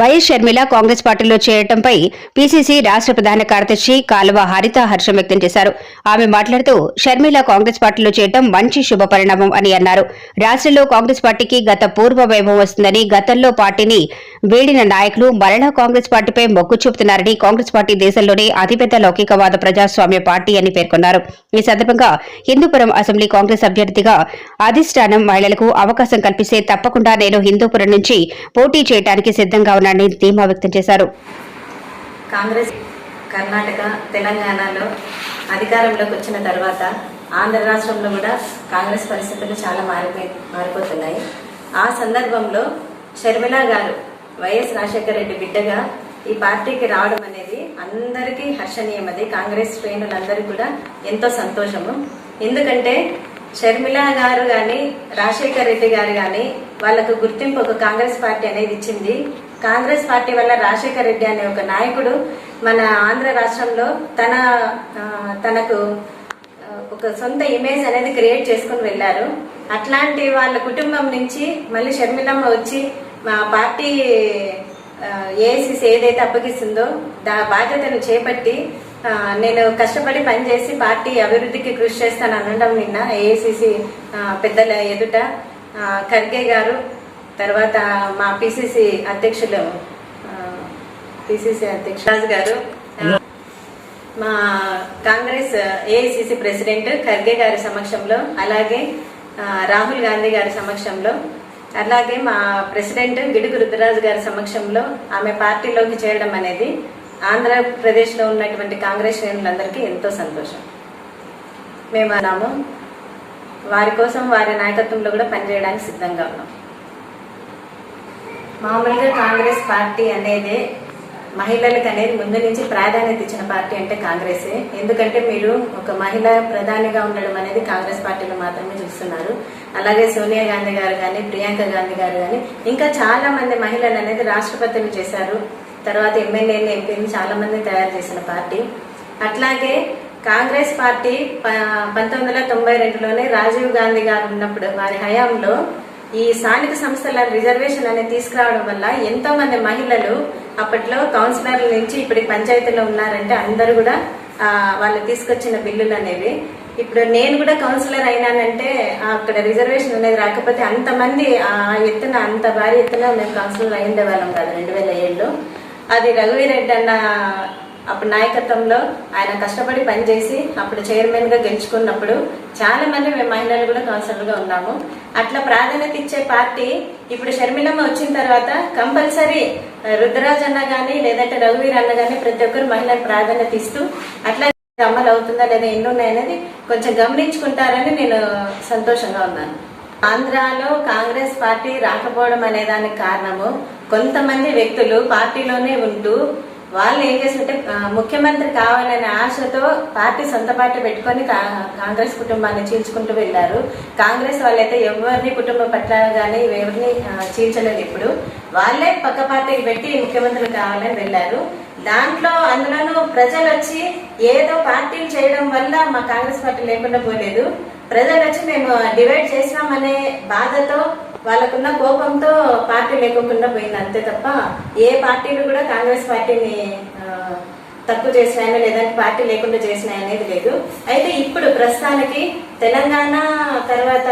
YS Sharmila Congress పార్టీలో చేరటంపై PCC రాష్ట్ర ప్రధాన కార్యదర్శి కాలువ హరిత హర్షం వ్యక్తం చేశారు. ఆమె మాట్లాడుతూ షర్మిల కాంగ్రెస్ పార్టీలో చేరటం మంచి శుభ పరిణామం అని అన్నారు. రాష్ట్రంలో కాంగ్రెస్ పార్టీకి గత పూర్వ వైభవం వస్తుందని గతంలో పార్టీని వీడిన నాయకులు మరలా కాంగ్రెస్ పార్టీపై మొగ్గు చూపుతున్నారని కాంగ్రెస్ పార్టీ దేశంలోనే అతిపెద్ద లౌకికవాద ప్రజాస్వామ్య పార్టీ అని పేర్కొన్నారు. ఈ సందర్భంగా హిందూపురం అసెంబ్లీ కాంగ్రెస్ అభ్యర్థిగా అధిష్టానం మహిళలకు అవకాశం కల్పిస్తే తప్పకుండా నేను హిందూపురం నుంచి పోటీ చేయడానికి సిద్ధంగా ఉన్నానని ధీమా వ్యక్తం చేశారు. కాంగ్రెస్ కర్ణాటక తెలంగాణలో అధికారంలోకి వచ్చిన తర్వాత ఆంధ్ర రాష్ట్రంలో కూడా కాంగ్రెస్ పరిస్థితులు చాలా మారిపోయి మారిపోతున్నాయి. ఆ సందర్భంలో షర్మిల గారు వైఎస్ రాజశేఖర రెడ్డి బిడ్డగా ఈ పార్టీకి రావడం అనేది అందరికీ హర్షణీయమది. కాంగ్రెస్ శ్రేణులందరికీ కూడా ఎంతో సంతోషము. ఎందుకంటే షర్మిల గారు కానీ రాజశేఖర్ రెడ్డి గారు కానీ వాళ్ళకు గుర్తింపు ఒక కాంగ్రెస్ పార్టీ అనేది ఇచ్చింది. కాంగ్రెస్ పార్టీ వల్ల రాజశేఖర్ రెడ్డి అనే ఒక నాయకుడు మన ఆంధ్ర రాష్ట్రంలో తన తనకు ఒక సొంత ఇమేజ్ అనేది క్రియేట్ చేసుకుని వెళ్ళారు. అట్లాంటి వాళ్ళ కుటుంబం నుంచి మళ్ళీ షర్మిలమ్మ వచ్చి మా పార్టీ ఏసీసీ ఏదైతే అప్పగిస్తుందో దా బాధ్యతను చేపట్టి నేను కష్టపడి పనిచేసి పార్టీ అభివృద్ధికి కృషి చేస్తాను అనడం నిన్న ఏఐసిసి పెద్దల ఎదుట. ఖర్గే గారు తర్వాత మా పిసిసి అధ్యక్షులు పిసిసి అధ్యక్షులు రాజు గారు మా కాంగ్రెస్ ఏఐసిసి ప్రెసిడెంట్ ఖర్గే గారి సమక్షంలో అలాగే రాహుల్ గాంధీ గారి సమక్షంలో అలాగే మా ప్రెసిడెంట్ గిడుగు రుద్రరాజు గారి సమక్షంలో ఆమె పార్టీలోకి చేరడం అనేది ఆంధ్రప్రదేశ్లో ఉన్నటువంటి కాంగ్రెస్ శ్రేణులందరికీ ఎంతో సంతోషం. మేము అన్నాము వారి కోసం వారి నాయకత్వంలో కూడా పనిచేయడానికి సిద్ధంగా ఉన్నాం. మామూలుగా కాంగ్రెస్ పార్టీ అనేది మహిళలకు అనేది ముందు నుంచి ప్రాధాన్యత ఇచ్చిన పార్టీ అంటే కాంగ్రెసే. ఎందుకంటే మీరు ఒక మహిళ ప్రధానిగా ఉండడం అనేది కాంగ్రెస్ పార్టీలో మాత్రమే చూస్తున్నారు. అలాగే సోనియా గాంధీ గారు కానీ ప్రియాంక గాంధీ గారు కానీ ఇంకా చాలా మంది మహిళలు అనేది రాష్ట్రపతిని చేశారు. తర్వాత ఎమ్మెల్యేలు ఎంపీలు చాలామంది తయారు చేసిన పార్టీ. అట్లాగే కాంగ్రెస్ పార్టీ పంతొమ్మిది వందల తొంభై రెండులోనే రాజీవ్ గాంధీ గారు ఉన్నప్పుడు వారి హయాంలో ఈ స్థానిక సంస్థల రిజర్వేషన్ అనేది తీసుకురావడం వల్ల ఎంతో మంది మహిళలు అప్పట్లో కౌన్సిలర్ల నుంచి ఇప్పుడు పంచాయతీలో ఉన్నారంటే అందరూ కూడా వాళ్ళు తీసుకొచ్చిన బిల్లులు అనేవి. ఇప్పుడు నేను కూడా కౌన్సిలర్ అయినానంటే అక్కడ రిజర్వేషన్ అనేది రాకపోతే అంతమంది ఆ ఎత్తున అంత భారీ ఎత్తున మేము కౌన్సిలర్ అయి ఉండేవాళ్ళం కాదు. రెండు వేల ఏళ్ళు అది రఘువీరెడ్డి అన్న అప్పుడు నాయకత్వంలో ఆయన కష్టపడి పనిచేసి అప్పుడు చైర్మన్గా గెలుచుకున్నప్పుడు చాలా మంది మేము మహిళలు కూడా కౌన్సిలర్గా ఉన్నాము. అట్లా ప్రాధాన్యత ఇచ్చే పార్టీ ఇప్పుడు షర్మిలమ్మ వచ్చిన తర్వాత కంపల్సరీ రుద్రరాజ్ అన్న కానీ లేదంటే రఘువీర్ అన్న కానీ ప్రతి ఒక్కరు మహిళలకు ప్రాధాన్యత ఇస్తూ అట్లా అమలు అవుతుందా లేదా ఎన్ని ఉన్నాయనేది కొంచెం గమనించుకుంటారని నేను సంతోషంగా ఉన్నాను. ఆంధ్రాలో కాంగ్రెస్ పార్టీ రాకపోవడం అనే దానికి కారణము. కొంతమంది వ్యక్తులు పార్టీలోనే ఉంటూ వాళ్ళు ఏం చేస్తుంటే ముఖ్యమంత్రి కావాలనే ఆశతో పార్టీ సొంత పార్టీ పెట్టుకొని కా- కాంగ్రెస్ కుటుంబాన్ని చీల్చుకుంటూ వెళ్ళారు. కాంగ్రెస్ వాళ్ళైతే ఎవరిని కుటుంబ పట్ల కానీ ఎవరిని చీల్చలేదు ఇప్పుడు. వాళ్ళే పక్క పార్టీకి పెట్టి ముఖ్యమంత్రులు కావాలని వెళ్ళారు. దాంట్లో అందులోనూ ప్రజలు వచ్చి ఏదో పార్టీలు చేయడం వల్ల మా కాంగ్రెస్ పార్టీ లేకుండా పోలేదు. ప్రజలు వచ్చి మేము డివైడ్ చేసినామనే బాధతో వాళ్ళకున్న కోపంతో పార్టీ లేకుండా పోయింది అంతే తప్ప ఏ పార్టీలు కూడా కాంగ్రెస్ పార్టీని తక్కువ చేసినాయని లేదంటే పార్టీ లేకుండా చేసినాయి అనేది లేదు. అయితే ఇప్పుడు ప్రస్తుతానికి తెలంగాణ తర్వాత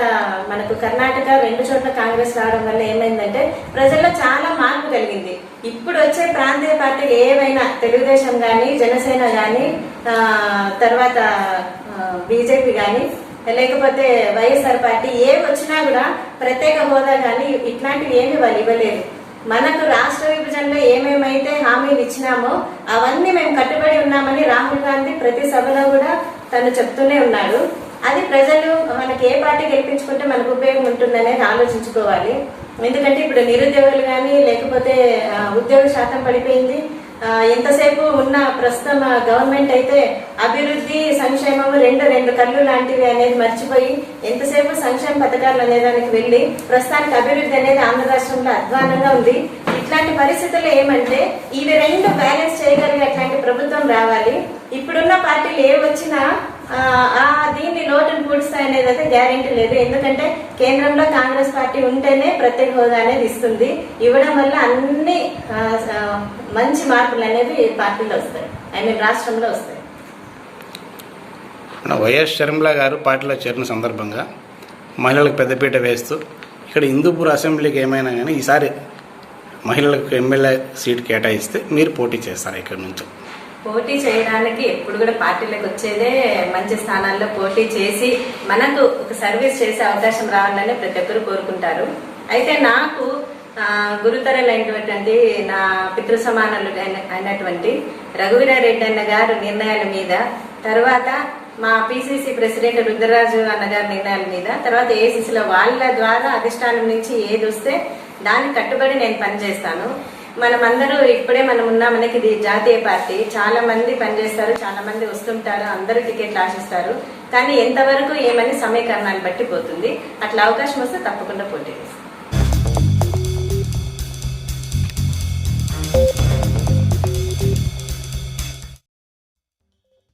మనకు కర్ణాటక రెండు చోట్ల కాంగ్రెస్ రావడం వల్ల ఏమైందంటే ప్రజల్లో చాలా మార్పు కలిగింది. ఇప్పుడు వచ్చే ప్రాంతీయ పార్టీలు ఏవైనా తెలుగుదేశం కానీ జనసేన కానీ తర్వాత బీజేపీ కానీ లేకపోతే వైఎస్ఆర్ పార్టీ ఏవి వచ్చినా కూడా ప్రత్యేక హోదా కానీ ఇట్లాంటివి ఏమి వాళ్ళు ఇవ్వలేదు. మనకు రాష్ట్ర విభజనలో ఏమేమైతే హామీలు ఇచ్చినామో అవన్నీ మేము కట్టుబడి ఉన్నామని రాహుల్ గాంధీ ప్రతి సభలో కూడా తను చెప్తూనే ఉన్నాడు. అది ప్రజలు మనకి ఏ పార్టీ గెలిపించుకుంటే మనకు ఉపయోగం ఉంటుందనేది ఆలోచించుకోవాలి. ఎందుకంటే ఇప్పుడు నిరుద్యోగులు కానీ లేకపోతే ఉద్యోగ శాతం పడిపోయింది. ఎంతసేపు ఉన్న ప్రస్తుతం గవర్నమెంట్ అయితే అభివృద్ధి సంక్షేమము రెండు రెండు కళ్ళు లాంటివి అనేది మర్చిపోయి ఎంతసేపు సంక్షేమ పథకాలు అనే దానికి వెళ్ళి ప్రస్తుతానికి అభివృద్ధి అనేది ఆంధ్ర రాష్ట్రంలో అధ్వానంగా ఉంది. ఇట్లాంటి పరిస్థితుల్లో ఏమంటే ఇవి రెండు బ్యాలెన్స్ చేయగలిగే అట్లాంటి ప్రభుత్వం రావాలి. ఇప్పుడున్న పార్టీలు ఏ వచ్చినా దీన్ని లోటును పూడుస్తాయి అనేది అయితే గ్యారెంటీ లేదు. ఎందుకంటే కేంద్రంలో కాంగ్రెస్ పార్టీ ఉంటేనే ప్రత్యేక హోదా అనేది ఇస్తుంది. ఇవ్వడం వల్ల అన్ని మంచి మార్పులు అనేవి పార్టీలో వస్తాయి. ఐ మీన్ రాష్ట్రంలో వస్తాయి. మన వైఎస్ షర్మిల గారు పార్టీలో చేరిన సందర్భంగా మహిళలకు పెద్దపీట వేస్తూ ఇక్కడ హిందూపూర్ అసెంబ్లీకి ఏమైనా కానీ ఈసారి మహిళలకు ఎమ్మెల్యే సీట్ కేటాయిస్తే మీరు పోటీ చేస్తారు ఇక్కడ నుంచి. పోటీ చేయడానికి ఎప్పుడు కూడా పార్టీలకు వచ్చేదే మంచి స్థానాల్లో పోటీ చేసి మనకు ఒక సర్వీస్ చేసే అవకాశం రావాలని ప్రతి ఒక్కరు కోరుకుంటారు. అయితే నాకు ఆ, నా పితృ సమానులు అయిన- అయినటువంటి రఘువీరారెడ్డి అన్న గారు నిర్ణయాల మీద తర్వాత మా పిసిసి ప్రెసిడెంట్ రుద్రరాజు అన్నగారి నిర్ణయాల మీద తర్వాత ఏసీసీలో వాళ్ళ ద్వారా అధిష్టానం నుంచి ఏది వస్తే దానికి కట్టుబడి నేను పనిచేస్తాను. మనమందరూ ఇప్పుడే మనం ఉన్నా మనకి ఇది జాతీయ పార్టీ. చాలా మంది పనిచేస్తారు చాలా మంది వస్తుంటారు అందరూ టికెట్లు ఆశిస్తారు. కానీ ఎంతవరకు ఏమని సమీకరణాన్ని బట్టి పోతుంది. అట్లా అవకాశం వస్తే తప్పకుండా పోటీ చేస్తాం.